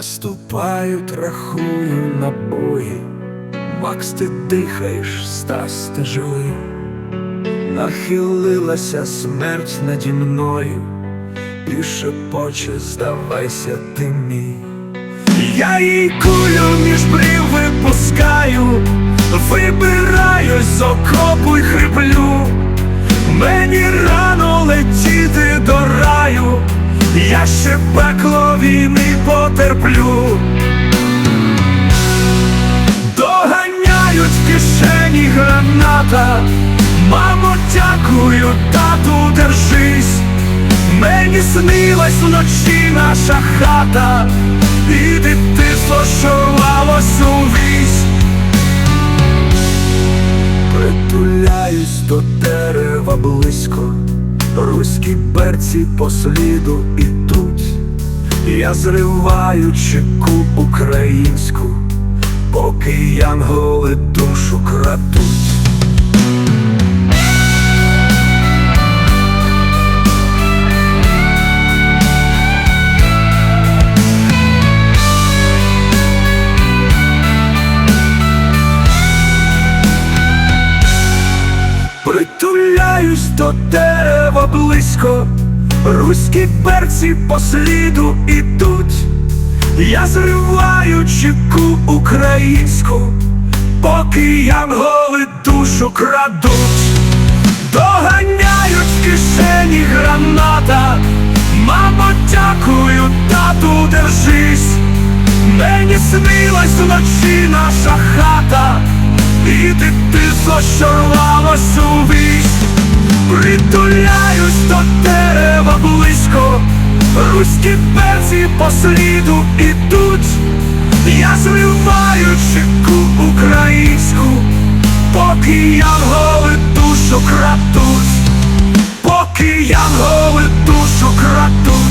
наступають, рахую набої. Макс, ти дихаєш, Стас, ти живий. Нахилилася смерть наді мною і шепоче, здавайся ти мій. Я їй кулю між брів випускаю, вибираюсь з окопу й хриплю. Я ще пекло війни потерплю. Доганяють в кишені граната, мамо, дякую, тату, держись. Мені снилась вночі наша хата, і дитинство, що рвалось увісь. Притуляюсь до дерева близько, руські берці по сліду ідуть. Я зриваю чеку українську, поки янголи душу крадуть. Притуляюсь до дерева близько, руські перці по сліду ідуть. Я зриваю чеку українську, поки янголи душу крадуть, доганяють в кишені граната. Мамо, дякую, тату, держись. Мені снилась вночі наша хата, і що рвалось увісь. Притуляюсь до дерева близько, руські перці по сліду ідуть, я зриваю чеку українську, поки янголи душу крадуть, поки янголи душу крадуть.